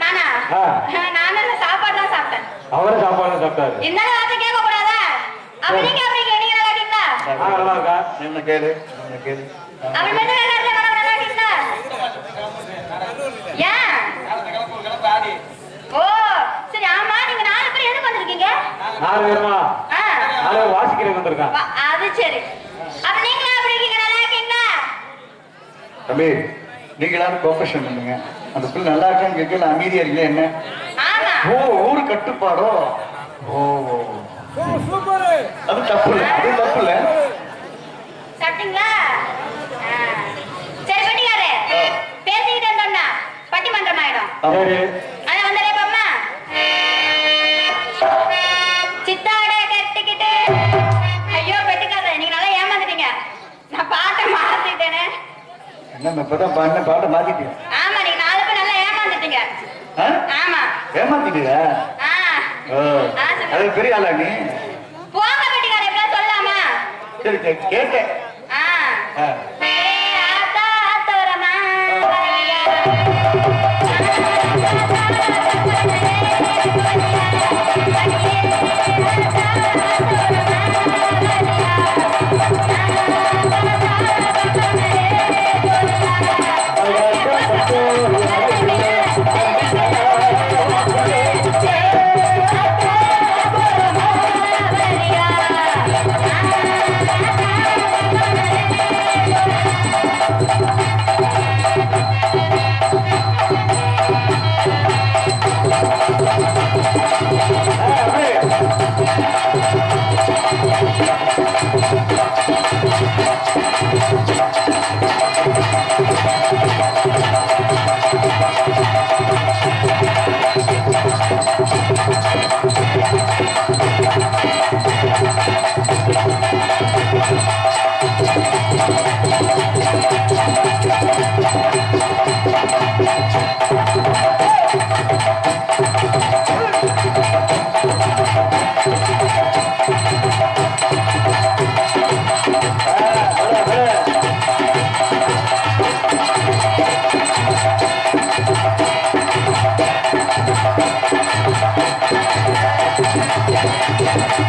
நானா? இந்த சாப்பாடு தான் சாப்பிட்டேன். அவரும் சாப்பாடு சாப்பிட்டாரு. இந்த வார்த்தை கேட்க கூடாதா அப்ப நீங்க அப்படி நீங்க நல்லா இருக்கீங்களா? நல்லா இருக்கா என்ன கேளு என்ன கேளு. அப்படி மட்டும் நல்லா இருக்கீங்களா நல்லா இருக்கீங்களா? ஏன்? ஓ சரி ஆமா நீங்க நாலு பேர் எதுக்கு வந்திருக்கீங்க? நாலு பேருமா? ஆ. நாலு பேர் வாசிக்கிறதுக்கு வந்திருக்கான் அது சரி. அப்ப நீங்களா அப்படி இருக்கீங்க நல்லா இருக்கீங்களா? தம்பி நீங்க எல்லாரும் ப்ரொஃபஷன் பண்ணுங்க அந்த பிள்ளை நல்லா இருக்கான்னு கேட்கல அமைதியா இருக்கீங்க என்ன? ஓ ஊரு கட்டுப்பாடோ? ஓ. அது தப்பு இல்லை அது தப்பு இல்லை. சரி பட்டிமன்றம் ஆயிடும். என்ன இப்பதான் பண்ண பாட்டை மாத்திட்டீங்க ஆமா நீங்க நாலு பேர் நல்லா ஏமாந்துட்டீங்க? ஆமா. ஏமாத்திட்டீங்க அது பெரிய ஆளா நீ? போங்க பெட்டிக்காரே இப்படிலாம் சொல்லாமா. சரி சரி, கேட்டேன்.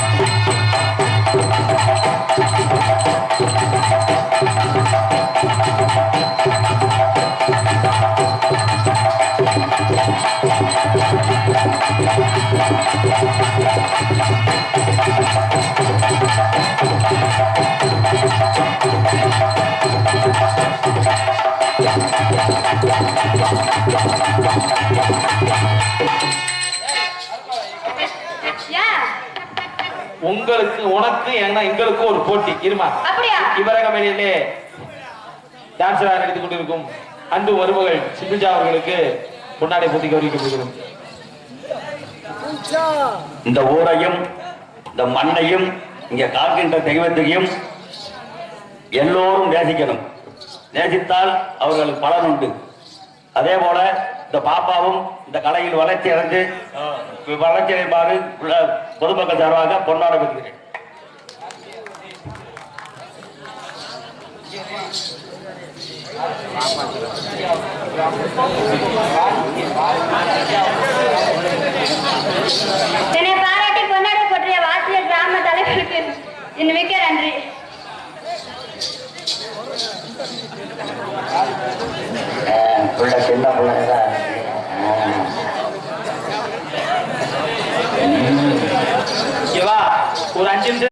ஏன் உங்களுக்கு உனக்கு ஏன்னா எங்களுக்கும் ஒரு போட்டி. இருமா? அப்படியா? இவரகமேலே டான்சராக நடித்துக் கொண்டிருக்கும் அன்பு மருமகள் சிந்துஜா அவர்களுக்கு பொன்னாடை பூத்தி கௌரவிக்கப்படுகிறது இந்த ஊரையும் இந்த மண்ணையும் இங்க காக்கின்ற தெய்வத்தையும் எல்லோரும் நேசிக்கணும். நேசித்தால் அவர்களுக்கு பலன் உண்டு. அதே போல இந்த பாப்பாவும் இந்த கலையில் வளர்ச்சி அடைந்து வளர்ச்சி அடைமாறு உள்ள பொதுமக்கள் சார்பாக பொன்னாட பெறுகிறேன் என்னை பாராட்டி கொண்டாட போற்றிய வாசிய கிராம தலைவருக்கு என் மிக்க நன்றி. பிள்ளை சின்ன பிள்ளைங்க ஒரு அஞ்சு